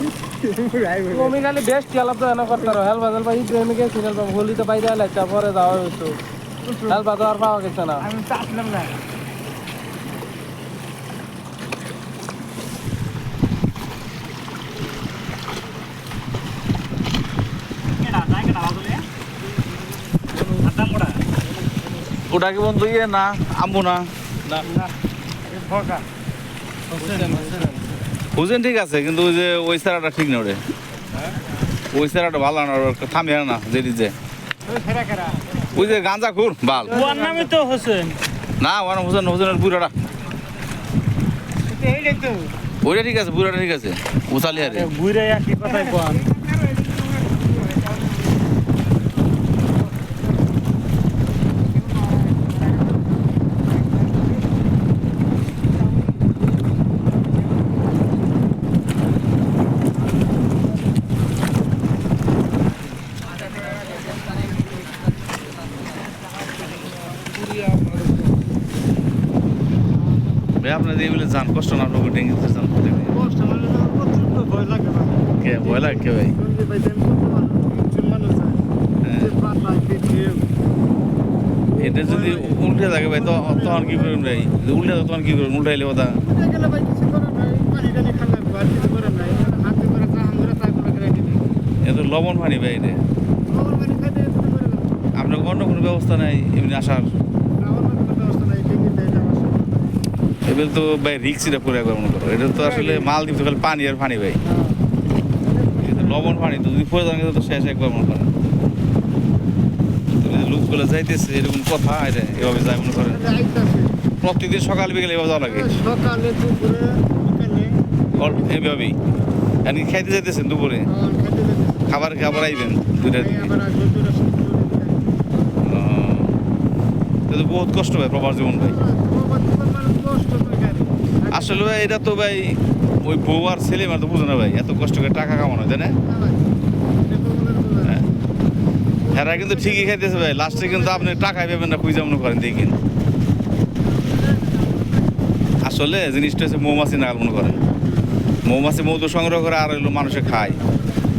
খালি বেস্ট খেলা তো এনে করতে হেলবা হেলবা এই প্রেমিকে সিরিয়াল পাবো হোলি তো পাইতে লাগছে পরে যাওয়া হইতো হেলবা তো আর পাওয়া গেছে না। ওটা কি বন্ধু ইয়ে না আম্বু না? ফকা হুজেন ঠিক আছে কিন্তু ওই যে ওই সারাটা ঠিক না ওরে। ওই সারাটা ভালো না থামে না যেটি যে ওই যে গাঁজা খুর বাল। ওর নামই তো হোসেন। না ওর হোসেন হোসেনের বুড়াটা। ওইটা ঠিক আছে বুড়াটা ঠিক আছে। উচালি আরে। বুড়ে কি কথাই কোন। ভাই আপনার এইগুলো যান কষ্ট না আপনাকে ডেঙ্গিতে যান কে ভয় লাগে কে ভাই? হ্যাঁ। এটা যদি উল্টে থাকে ভাই তো তখন কি করবেন ভাই? উল্টে থাকে তখন কি করবেন উল্টাইলে কথা। উঠে গেলে ভাই নাই। পানি টানি খান লাগবে আর কিছু করার নাই। হাতে করে চা আমরা তাই করে করে দিবি এ তো লবণ পানি ভাই এটা। আপনার অন্য কোনো ব্যবস্থা নাই এমনি আসার? এবার তো ভাই রিক্সিটা করে একবার মনে করো। এটা তো আসলে মাল দিতে খালি পানি আর পানি ভাই। লবণ পানি তো যদি পরে যান তো শেষ একবার মনে করেন লোকগুলো যাইতেছে এরকম কথা এটা এভাবে যায় মনে করেন প্রত্যেকদিন সকাল বিকেলে এভাবে যাওয়া লাগে। সকালে দুপুরে বিকালে। অল- খাইতে যাইতেছেন দুপুরে? খাবার খাবার আইবেন দুইটার দিকে। এটা তো বহুত কষ্ট ভাই প্রবাস জীবন ভাই। আসলে ভাই, এটা তো ভাই, ওই বউ আর ছেলে মার তো বুঝো না ভাই, এত কষ্ট করে টাকা কামানো, তাই না? হ্যাঁ। কিন্তু ঠিকই খাইতেছে ভাই, লাস্টে কিন্তু আপনি টাকাই পাবেন না, খুঁজে মনে করেন দেখেন আসলে জিনিসটা হচ্ছে মৌমাছি নাগাল মনে করেন। মৌমাছি মধু সংগ্রহ করে আর হইল মানুষে খায়।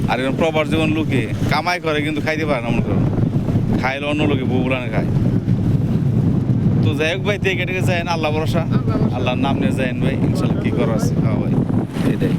আর এরকম প্রবার জীবন লোকে কামাই করে কিন্তু খাইতে পারে না মনে করেন। খাইলে অন্য লোকে বউ খায়। তো যাই হোক ভাই দেখে টেকে যায় আল্লাহ ভরসা। আল্লাহর নাম নিয়ে যায় ভাই ইনশাল্লাহ কি করো আছে? হ্যাঁ ভাই এটাই।